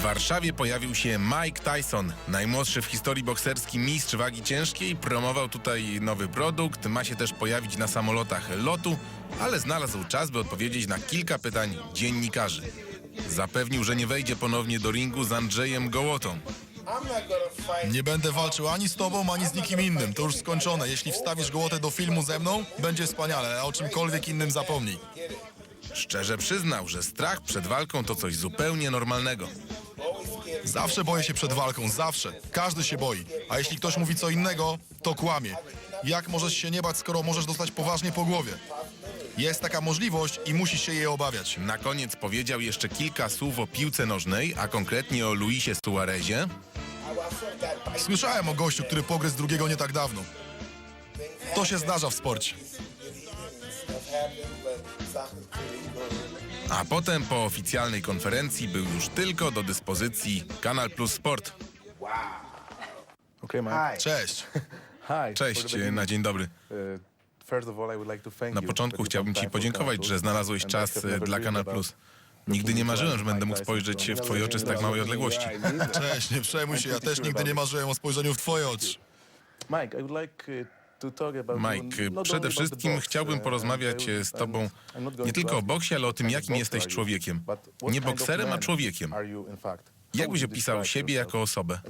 W Warszawie pojawił się Mike Tyson, najmłodszy w historii bokserski mistrz wagi ciężkiej. Promował tutaj nowy produkt, ma się też pojawić na samolotach lotu, ale znalazł czas, by odpowiedzieć na kilka pytań dziennikarzy. Zapewnił, że nie wejdzie ponownie do ringu z Andrzejem Gołotą. Nie będę walczył ani z tobą, ani z nikim innym. To już skończone. Jeśli wstawisz gołotę do filmu ze mną, będzie wspaniale, a o czymkolwiek innym zapomnij. Szczerze przyznał, że strach przed walką to coś zupełnie normalnego. Zawsze boję się przed walką, zawsze. Każdy się boi. A jeśli ktoś mówi co innego, to kłamie. Jak możesz się nie bać, skoro możesz dostać poważnie po głowie? Jest taka możliwość i musisz się jej obawiać. Na koniec powiedział jeszcze kilka słów o piłce nożnej, a konkretnie o Luisie Suarezie. Słyszałem o gościu, który pogryzł drugiego nie tak dawno. To się zdarza w sporcie. A potem po oficjalnej konferencji był już tylko do dyspozycji Kanal Plus Sport. Okay, Mike. Cześć. Hi. Cześć, na dzień dobry. thank Na początku chciałbym Ci podziękować, że znalazłeś czas e, dla Kanal Plus. Nigdy nie marzyłem, że będę mógł spojrzeć w Twoje oczy z tak małej odległości. Cześć, nie przejmuj się, ja też nigdy nie marzyłem o spojrzeniu w twoje oczy. Mike, I would like Mike, not przede wszystkim chciałbym porozmawiać e, will- z Tobą nie tylko o boksie, ale o tym, jakim jesteś człowiekiem. Nie bokserem, a człowiekiem. Jak byś opisał siebie jako osobę?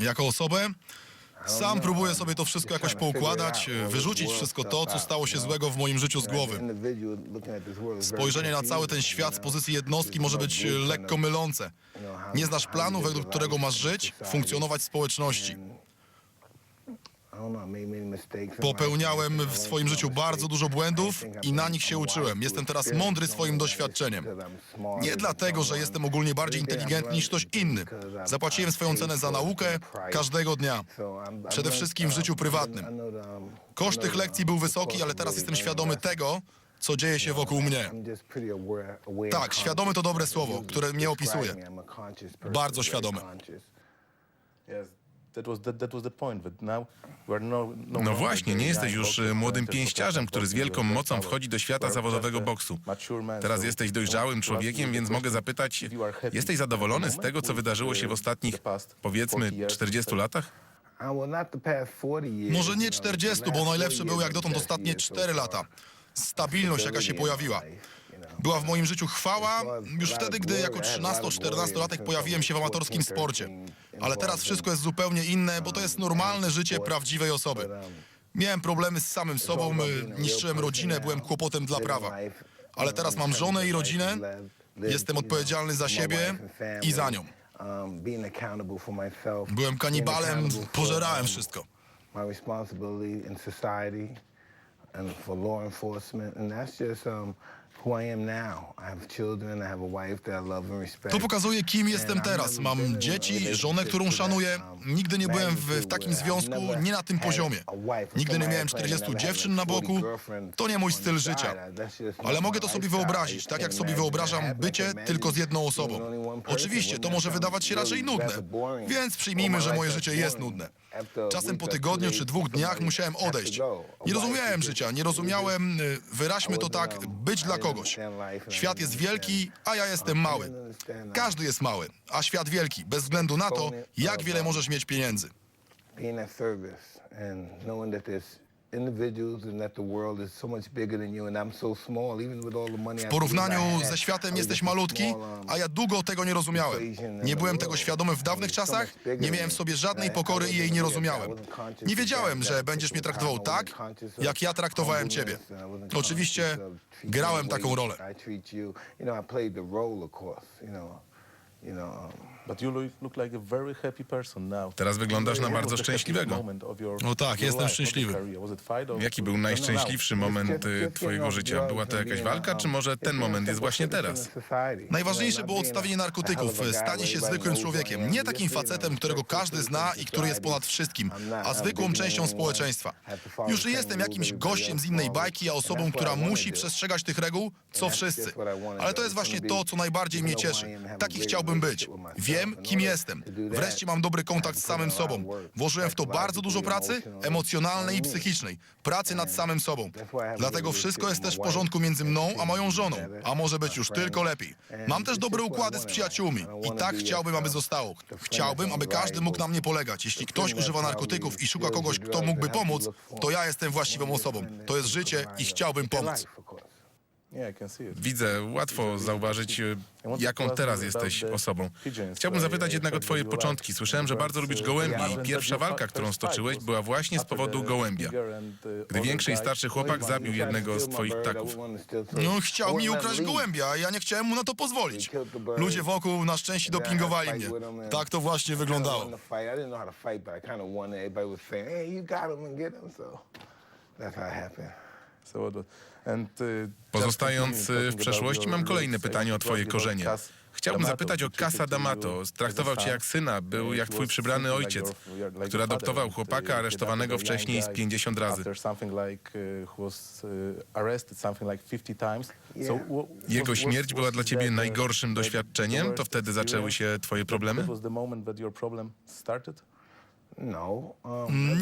Jako osobę? Sam próbuję sobie to wszystko jakoś poukładać, wyrzucić wszystko to, co stało się złego w moim życiu z głowy. Spojrzenie na cały ten świat z pozycji jednostki może być e, lekko mylące. Nie znasz planu, według którego masz żyć, funkcjonować w społeczności. Popełniałem w swoim życiu bardzo dużo błędów i na nich się uczyłem. Jestem teraz mądry swoim doświadczeniem. Nie dlatego, że jestem ogólnie bardziej inteligentny niż ktoś inny. Zapłaciłem swoją cenę za naukę każdego dnia. Przede wszystkim w życiu prywatnym. Koszt tych lekcji był wysoki, ale teraz jestem świadomy tego, co dzieje się wokół mnie. Tak, świadomy to dobre słowo, które mnie opisuje. Bardzo świadomy. Yes, that was that, that was the point. But now we are no, no No właśnie, nie jesteś już e, młodym pięściarzem, który z wielką mocą wchodzi do świata zawodowego boksu. Teraz jesteś dojrzałym człowiekiem, więc mogę zapytać, jesteś zadowolony z tego, co wydarzyło się w uh, ostatnich, powiedzmy, 40 years? 40 latach? Może nie 40, bo najlepsze były jak dotąd ostatnie 4 lata. Stabilność, jaka się pojawiła. Była w moim życiu chwała już wtedy, gdy jako 13-14-latek pojawiłem się w amatorskim sporcie. Ale teraz wszystko jest zupełnie inne, bo to jest normalne życie prawdziwej osoby. Miałem problemy z samym sobą, y, niszczyłem rodzinę, byłem kłopotem dla prawa. Ale teraz mam żonę i rodzinę, jestem odpowiedzialny za siebie i za nią. Byłem kanibalem, pożerałem wszystko. and for law enforcement, and that's just um, To pokazuje, kim jestem teraz. Mam dzieci, żonę, którą szanuję. Nigdy nie byłem w, w takim związku, nie na tym poziomie. Nigdy nie miałem 40 dziewczyn na boku. To nie mój styl życia. Ale mogę to sobie wyobrazić, tak jak sobie wyobrażam bycie tylko z jedną osobą. Oczywiście, to może wydawać się raczej nudne, więc przyjmijmy, że moje życie jest nudne. Czasem po tygodniu czy dwóch dniach musiałem odejść. Nie rozumiałem życia, nie rozumiałem, wyraźmy to tak, być dla kogoś. Świat jest wielki, a ja jestem mały. Każdy jest mały, a świat wielki, bez względu na to, jak wiele możesz mieć pieniędzy. being at service and knowing that there's individuals and that the world is so much bigger than you and I'm so small even with all the money W porównaniu ze światem jesteś malutki, a ja długo tego nie rozumiałem. Nie byłem tego świadomy w dawnych czasach, nie miałem w sobie żadnej pokory i jej nie rozumiałem. Nie wiedziałem, że będziesz mnie traktował tak, jak ja traktowałem ciebie. Oczywiście grałem taką rolę. You, you know, I played the role of course, you know, you know, um, But you look, look like a very happy person now. Teraz wyglądasz na bardzo szczęśliwego. your- No tak, jestem szczęśliwy. Jaki był najszczęśliwszy moment y, twojego życia? Była to jakaś walka, czy może ten moment jest właśnie teraz? Najważniejsze było odstawienie narkotyków, stanie się zwykłym człowiekiem. Nie takim facetem, którego każdy zna i który jest ponad wszystkim, a zwykłą częścią społeczeństwa. Już nie jestem jakimś gościem z innej bajki, a osobą, która musi przestrzegać tych reguł, co wszyscy. Ale to jest właśnie to, co najbardziej mnie cieszy. Taki chciałbym chciałbym być. Wiem, kim jestem. Wreszcie mam dobry kontakt z samym sobą. Włożyłem w to bardzo dużo pracy, emocjonalnej i psychicznej. Pracy nad samym sobą. Dlatego wszystko jest też w porządku między mną a moją żoną. A może być już tylko lepiej. Mam też dobre układy z przyjaciółmi. I tak chciałbym, aby zostało. Chciałbym, aby każdy mógł na mnie polegać. Jeśli ktoś używa narkotyków i szuka kogoś, kto mógłby pomóc, to ja jestem właściwą osobą. To jest życie i chciałbym pomóc. Widzę, łatwo zauważyć, e, jaką teraz jesteś osobą. Chciałbym zapytać jednak o twoje początki. Słyszałem, że bardzo lubisz gołębi i pierwsza walka, którą stoczyłeś, była właśnie z powodu gołębia. Gdy większy i starszy chłopak zabił jednego z twoich ptaków. No, chciał mi ukraść gołębia, a ja nie chciałem mu na to pozwolić. Ludzie wokół na szczęście dopingowali mnie. Tak to właśnie wyglądało. That's how it happened. Pozostając w przeszłości, mam kolejne pytanie o twoje korzenie. Chciałbym zapytać o Casa D'Amato. Traktował cię jak syna, był jak twój przybrany ojciec, który adoptował chłopaka aresztowanego wcześniej z guy 50 razy. Uh, uh, arrested something like 50 times. So Yeah. wha- Jego śmierć była dla ciebie uh, najgorszym doświadczeniem? To wtedy zaczęły się twoje problemy?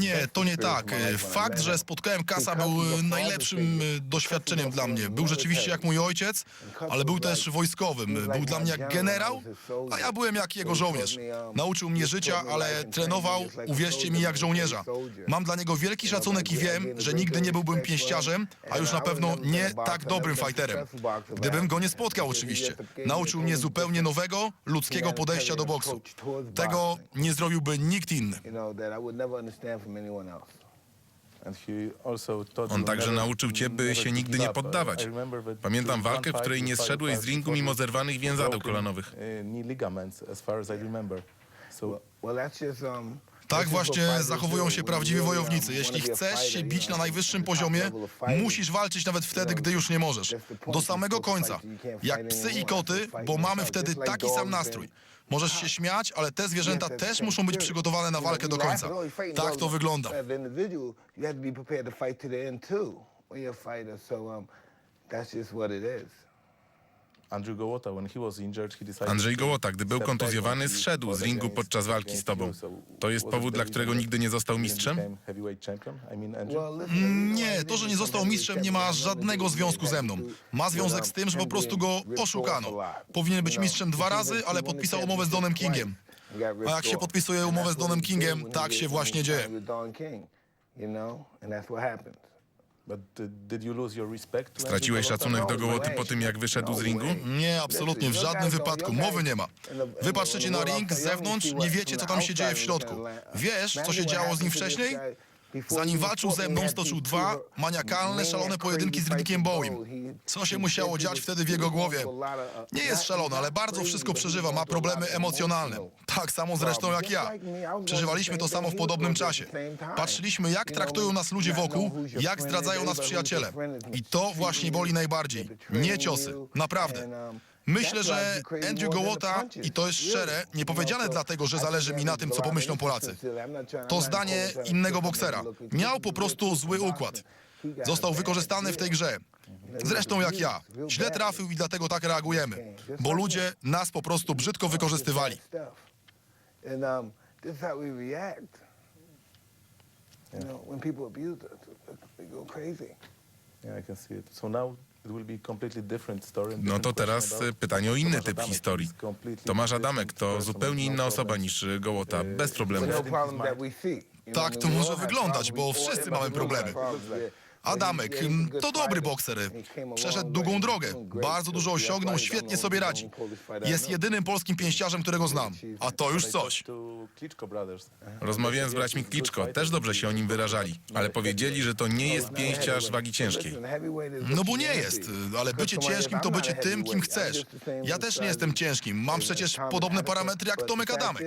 Nie, that's to nie tak. my life when I Fakt, że spotkałem Kasa był najlepszym e, doświadczeniem dla mnie. Był rzeczywiście jak mój ojciec, ale był też wojskowym. Był dla mnie jak generał, a ja byłem jak jego żołnierz. Nauczył mnie życia, ale trenował, uwierzcie mi, jak żołnierza. Mam dla niego wielki szacunek i wiem, że nigdy nie byłbym pięściarzem, a już na pewno nie tak dobrym fighterem. Gdybym go nie spotkał oczywiście. Nauczył mnie zupełnie nowego, ludzkiego podejścia do boksu. Tego nie zrobiłby nikt inny. Know that I would never understand from anyone else. On także nauczył cię, by się nigdy nie poddawać. Pamiętam walkę, w której nie zszedłeś z ringu mimo zerwanych więzadeł kolanowych. So Well, that's just um. Tak właśnie zachowują się prawdziwi wojownicy. Jeśli chcesz się bić na najwyższym poziomie, musisz walczyć nawet wtedy, gdy już nie możesz. Do samego końca. Jak psy i koty, bo mamy wtedy taki sam nastrój. Możesz się śmiać, ale te zwierzęta też muszą być przygotowane na walkę do końca. Tak to wygląda. Have to be prepared to fight to the end too when you're a fighter. So um, that's just what it is. Andrzej to Gołota, gdy był kontuzjowany, zszedł z ringu podczas walki z tobą. To jest powód, dla którego nigdy nie został mistrzem? Nie, to, że nie został mistrzem, nie ma żadnego związku ze mną. Ma związek z tym, że po prostu go oszukano. Powinien być mistrzem dwa razy, ale podpisał umowę z Donem Kingiem. A jak się podpisuje umowę z Donem Kingiem, tak się właśnie dzieje. You know, and that's what happened. Straciłeś szacunek do No Gołoty po tym, jak wyszedł z No ringu? Nie, absolutnie, w żadnym wypadku. Mowy nie ma. Wy patrzycie na ring z zewnątrz, nie wiecie, co tam się dzieje w środku. Wiesz, co się działo z nim wcześniej? Zanim walczył ze mną, stoczył dwa maniakalne, szalone pojedynki z Rickiem with Boeing. Bo. He- Co się musiało dziać wtedy w jego głowie? Nie jest szalone, ale bardzo wszystko przeżywa, ma problemy emocjonalne. Tak samo zresztą jak ja. Przeżywaliśmy to samo w podobnym czasie. Patrzyliśmy, jak traktują nas ludzie wokół, jak zdradzają nas przyjaciele. I to właśnie boli najbardziej. Nie ciosy. Naprawdę. Myślę, że Andrew Gołota, i to jest szczere, nie powiedziane dlatego, że zależy mi na tym, co pomyślą Polacy. To zdanie innego boksera. Miał po prostu zły układ. Został wykorzystany w tej grze. Zresztą jak ja. Źle trafił i dlatego tak reagujemy. Bo ludzie nas po prostu brzydko wykorzystywali. Um. You know, when people abuse us, we go crazy. Yeah, I can see it. So now it will be completely different story. and No different to question teraz about pytanie o inny Tomasz typ Adamek. historii. Completely Tomasz different Adamek to person, zupełnie no inna osoba problem. niż e, Gołota, bez problemu. But Everything problem is that we see. You know, Tak to może wyglądać, bo wszyscy mamy problemy. Adamek, mm, good to dobry bokser. Przeszedł długą drogę. Bardzo dużo osiągnął, świetnie sobie radzi. Jest jedynym polskim pięściarzem, którego znam. A to już coś. Rozmawiałem z braćmi Kliczko, też dobrze się o nim wyrażali, ale powiedzieli, że to nie jest pięściarz wagi ciężkiej. No bo nie jest, ale bycie ciężkim to bycie tym, kim chcesz. Ja też nie jestem ciężkim, mam przecież podobne parametry jak Tomek Adamek.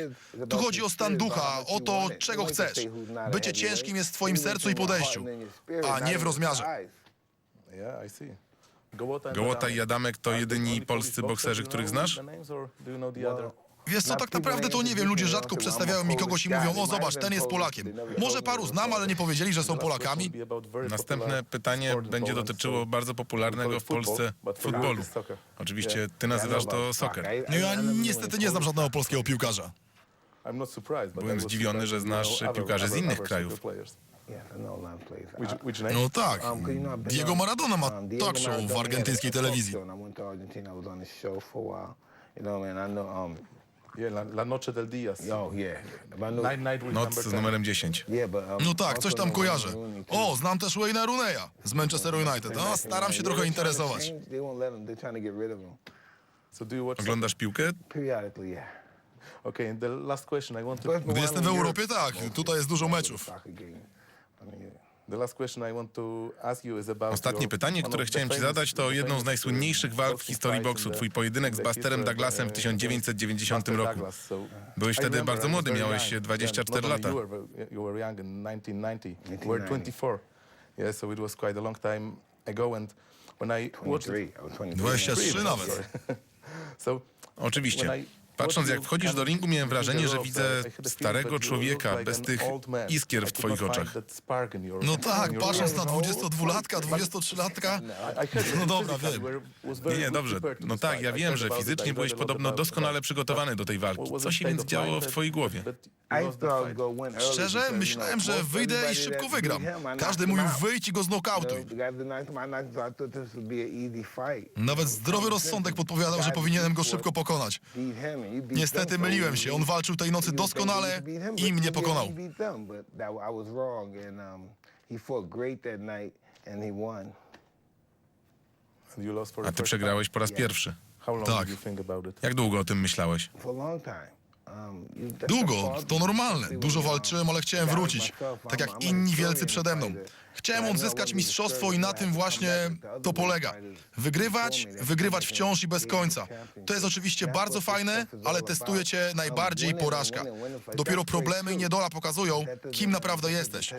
Tu chodzi o stan ducha, o to, czego chcesz. Bycie ciężkim jest w twoim sercu i podejściu, a nie w rozmiarze. Gołota, i Adamek to they jedyni polscy bokserzy, których znasz? Wiesz co, tak naprawdę to nie wiem, ludzie rzadko przedstawiają mi kogoś i mówią, o zobacz, ten jest Polakiem. Może paru znam, ale nie powiedzieli, że są Polakami. Następne pytanie będzie dotyczyło bardzo popularnego w Polsce futbolu. Oczywiście ty nazywasz to soccer. No ja niestety nie znam żadnego polskiego piłkarza. Byłem zdziwiony, że znasz piłkarzy z innych krajów. No tak, Um, Diego on- Maradona ma um, Diego talk show w argentyńskiej telewizji. Noc z 10. numerem 10. Yeah, but um, No tak, coś tam kojarzę. O, znam też Wayne'a Rooneya z Manchester United. No, staram się trochę interesować. Oglądasz piłkę? Okay, and the last question I want to... Gdy jestem w Europie, tak, tutaj jest dużo meczów. soccer game. I mean, The last question I want to ask you is about Ostatnie your- pytanie, one które of the chciałem ci famous- zadać, to the jedną z famous, najsłynniejszych uh, walk w boxing historii fight in boksu. the- Twój pojedynek z the Busterem history of, Douglasem w uh, 1990 Buster roku. Douglas, so- Byłeś I wtedy remember bardzo I was młody, very miałeś young. 24 Not only lata. You were, you were young in 1990. We were 1990. 24. Yeah, so it was quite a long time ago. And when I watched 23. I was 23. 23 nawet. So Oczywiście. when I Patrząc jak wchodzisz do ringu, miałem wrażenie, że widzę starego człowieka bez tych iskier w twoich oczach. No tak, patrząc na eyes. 22-latka, 23-latka, I- I heard that No dobra, wiem. Nie, nie, dobrze. No tak, ja wiem, że fizycznie byłeś podobno doskonale przygotowany do tej walki. Co się więc działo w twojej głowie? szczerze myślałem, że wyjdę i szybko wygram. Każdy mówił wyjdź i go znokautuj. Nawet zdrowy rozsądek podpowiadał, że powinienem go szybko pokonać. Niestety myliłem się. On walczył tej nocy doskonale i mnie pokonał. A ty przegrałeś po raz pierwszy. Tak. Jak długo o tym myślałeś? Długo, to normalne. Dużo walczyłem, ale chciałem wrócić. Tak jak inni wielcy przede mną. Chciałem odzyskać mistrzostwo i na tym właśnie to polega. Wygrywać, wygrywać wciąż i bez końca. To jest oczywiście bardzo fajne, ale testuje cię najbardziej porażka. Dopiero problemy i niedola pokazują, kim naprawdę jesteś.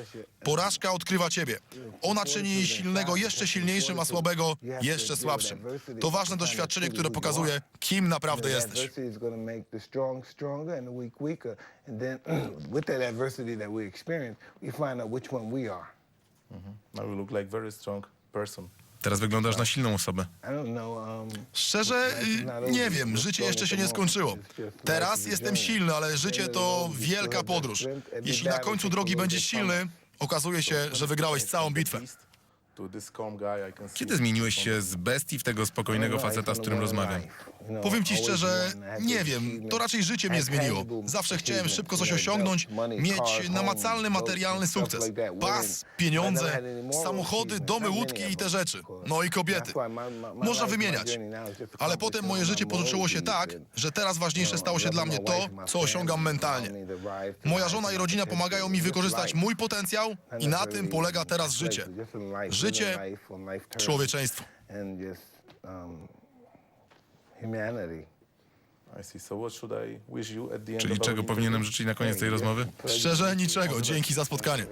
Porażka odkrywa ciebie. Ona czyni silnego jeszcze silniejszym, a słabego jeszcze słabszym. To ważne doświadczenie, które pokazuje, kim naprawdę jesteś. with that adversity that we experience, we find out which one we are. Now you look like very strong person. Teraz wyglądasz na silną osobę. I don't know. Um, Szczerze, y, nie wiem, życie jeszcze się nie skończyło. Teraz jestem silny, ale życie to wielka podróż. Jeśli na końcu drogi będziesz silny, okazuje się, że wygrałeś całą bitwę. Kiedy zmieniłeś się z bestii w tego spokojnego faceta, z którym rozmawiam? Powiem ci szczerze, nie wiem, to raczej życie mnie zmieniło. Zawsze chciałem szybko coś osiągnąć, mieć namacalny, materialny sukces. Pas, pieniądze, samochody, domy, łódki i te rzeczy. No i kobiety. Można wymieniać. Ale potem moje życie potoczyło się tak, że teraz ważniejsze stało się dla mnie to, co osiągam mentalnie. Moja żona i rodzina pomagają mi wykorzystać mój potencjał i na tym polega teraz życie. Życie, człowieczeństwo. Um, Czyli czego powinienem życzyć na koniec tej rozmowy? Szczerze, niczego. Dzięki za spotkanie.